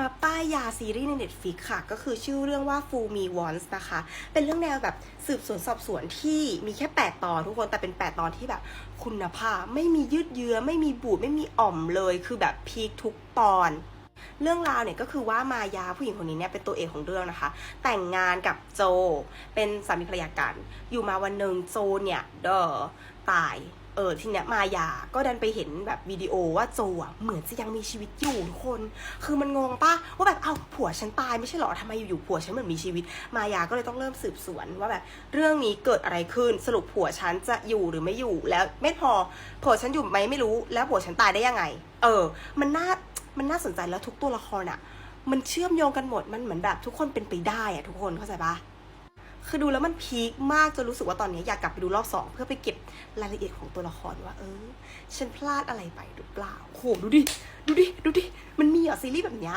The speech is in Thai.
มาป้ายยาซีรีส์ใน Netflix ค่ะ ก็คือชื่อเรื่องว่า Fool Me Once นะคะ เป็นเรื่องแนวแบบสืบสวนสอบสวนที่มีแค่ 8 ตอนทุกคนแต่เป็น 8 ตอนที่แบบคุณภาพไม่มียืดเยื้อ ไม่มีบูดไม่มีอ่อมเลย คือแบบพีคทุกตอนเรื่องราวเนี่ยก็คือว่ามายาผู้หญิงคนนี้เนี่ยเป็นตัวเอกของเรื่องนะคะ แต่งงานกับโจ เป็นสามีภรรยากัน อยู่มาวันหนึ่งโจเนี่ยเดอตาย เออทีเนี้ยมายาก็ดันไปเห็นแบบวิดีโอว่าโจอะเหมือนจะยังมีชีวิตอยู่ทุกคน คือมันงงปะว่าแบบเอ้าผัวฉันตายไม่ใช่หรอทำไมอยู่ๆผัวฉันเหมือนมีชีวิต มายาก็เลยต้องเริ่มสืบสวนว่าแบบเรื่องนี้เกิดอะไรขึ้นสรุปผัวฉันจะอยู่หรือไม่อยู่แล้วไม่พอผัวฉันอยู่ไหมไม่รู้แล้วผัวฉันตายได้ยังไง เออ มันน่ามันน่าสนใจแล้วทุกตัวละครอะมันเชื่อมโยงกันหมดมันเหมือนแบบทุกคนเป็นไปได้อะทุกคนเข้าใจปะ คือดูแล้วมันพีคมากจนรู้สึกว่าตอนนี้อยากกลับไปดูรอบสองเพื่อไปเก็บรายละเอียดของตัวละครว่า เออ ฉันพลาดอะไรไปหรือเปล่าโหดูดิ ดูดิ ดูดิ มันมีเหรอซีรีส์แบบเนี้ย